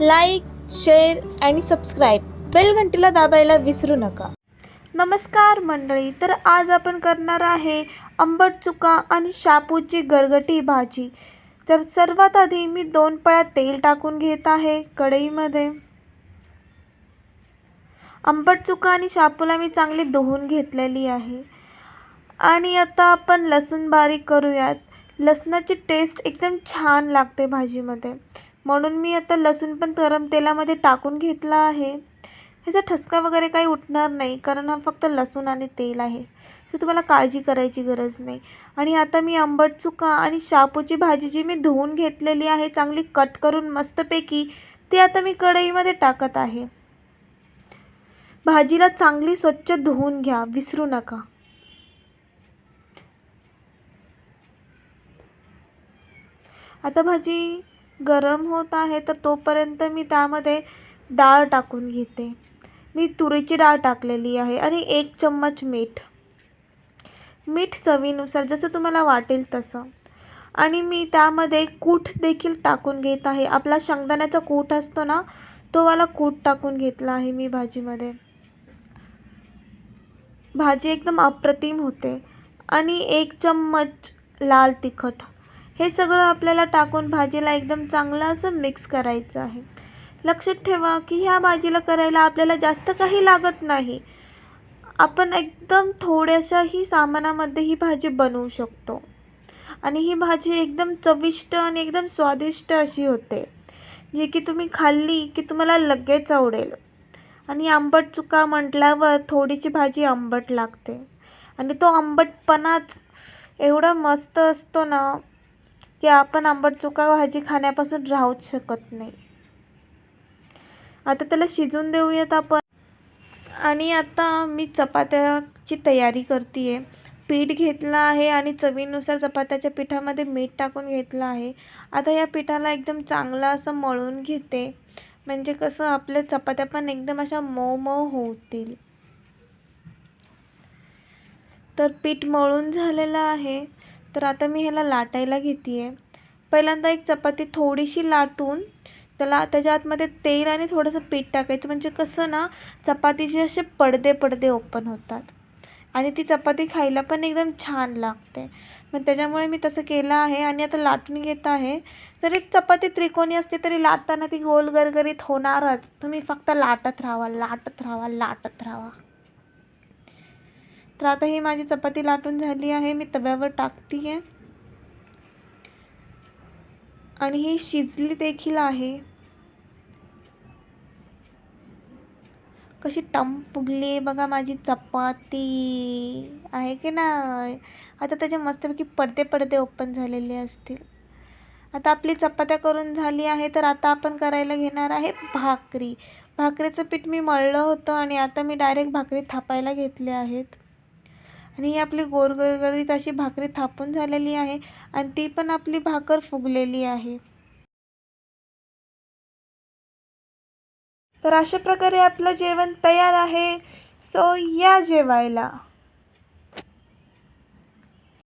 Like share आणि subscribe bell घंटीला दाबायला विसरू नका. नमस्कार मंडळी तर आज आपण करणार आहे आंबट चुका आणि शापूची गरगटी भाजी. तर सर्वात आधी मी दोन पळ्या तेल टाकून घेत आहे कढईमध्ये. आंबट चुका आणि शापूला मी चांगली धुवून घेतलेली आहे. आणि आता आपण लसूण बारीक करूयात. लसणाची टेस्ट एकदम छान लागते भाजीमध्ये. म्हणून मी आता लसूण पण गरम तेलामध्ये टाकून घेतला आहे. ह्याचा ठसका वगैरे काही उठणार नाही कारण हा फक्त लसूण आणि तेल आहे. सो तुम्हाला काळजी करायची गरज नाही. आणि आता मी आंबट चुका आणि शापूची भाजी जी मी धुवून घेतलेली आहे चांगली कट करून मस्तपैकी ती आता मी कढईमध्ये टाकत आहे. भाजीला चांगली स्वच्छ धुवून घ्या विसरू नका. आता भाजी गरम होत आहे तर तोपर्यंत मी त्यामध्ये डाळ टाकून घेते. मी तुरीची डाळ टाकलेली आहे आणि एक चम्मच मीठ. मीठ चवीनुसार जसं तुम्हाला वाटेल तसं. आणि मी त्यामध्ये कूट देखील टाकून घेत आहे. आपला शेंगदाण्याचा कूट असतो ना तो वाला कूट टाकून घेतला आहे मी भाजीमध्ये. भाजी एकदम अप्रतिम होते. आणि एक चम्मच लाल तिखट. हे सगळं आपल्याला टाकून भाजीला एकदम चांगलं असं मिक्स करायचं आहे. लक्षात ठेवा की ह्या भाजीला करायला आपल्याला जास्त काही लागत नाही. आपण एकदम थोड्याशाही सामानामध्ये ही भाजी बनवू शकतो. आणि ही भाजी एकदम चविष्ट आणि एकदम स्वादिष्ट अशी होते. जी की तुम्ही खाल्ली की तुम्हाला लगेच आवडेल. आणि आंबट चुका म्हटल्यावर थोडीशी भाजी आंबट लागते. आणि तो आंबटपणाच एवढा मस्त असतो ना की आपण आंबट चुका भाजी खाण्यापासून राहूच शकत नाही. आता त्याला शिजून देऊयात आपण. आणि आता मी चपात्याची तयारी करते आहे पीठ घेतलं आहे आणि चवीनुसार चपात्याच्या पिठामध्ये मीठ टाकून घेतलं आहे. आता या पिठाला एकदम चांगलं असं मळून घेते. म्हणजे कसं आपल्या चपात्या पण एकदम अशा मऊ मऊ होतील. तर पीठ मळून झालेलं आहे. तर आता मी ह्याला लाटायला घेते आहे पहिल्यांदा एक चपाती थोडीशी लाटून त्याला त्याच्या आतमध्ये तेल आणि थोडंसं पीठ टाकायचं. म्हणजे कसं ना चपातीचे असे पडदे पडदे ओपन होतात. आणि ती चपाती खायला पण एकदम छान लागते. मग त्याच्यामुळे मी तसं केलं आहे आणि आता लाटून घेत आहे. जरी चपाती त्रिकोणी असते तरी लाटताना ती गोल गरगरीत होणारच. तुम्ही फक्त लाटत राहावा लाटत राहावा लाटत राहावा. तर आता ही माझी चपाती लाटून झाली आहे. मी तव्यावर टाकते आहे आणि ही शिजली देखील आहे. कशी टम फुगली बघा माझी चपाती. आहे की नाही? आता त्याचे मस्तपैकी पडदे पडदे ओपन झालेले असतील. आता आपली चपात्या करून झाली आहे तर आता आपण करायला घेणार आहे भाकरी. भाकरीचं पीठ मी मळलं होतं आणि आता मी डायरेक्ट भाकरी थापायला घेतले आहेत. आणि ही आपली गोरगरगरीत अशी भाकरी थापून झालेली आहे आणि ती पण आपली भाकर फुगलेली आहे. तर अशा प्रकारे आपलं जेवण तयार आहे. सो या जेवायला.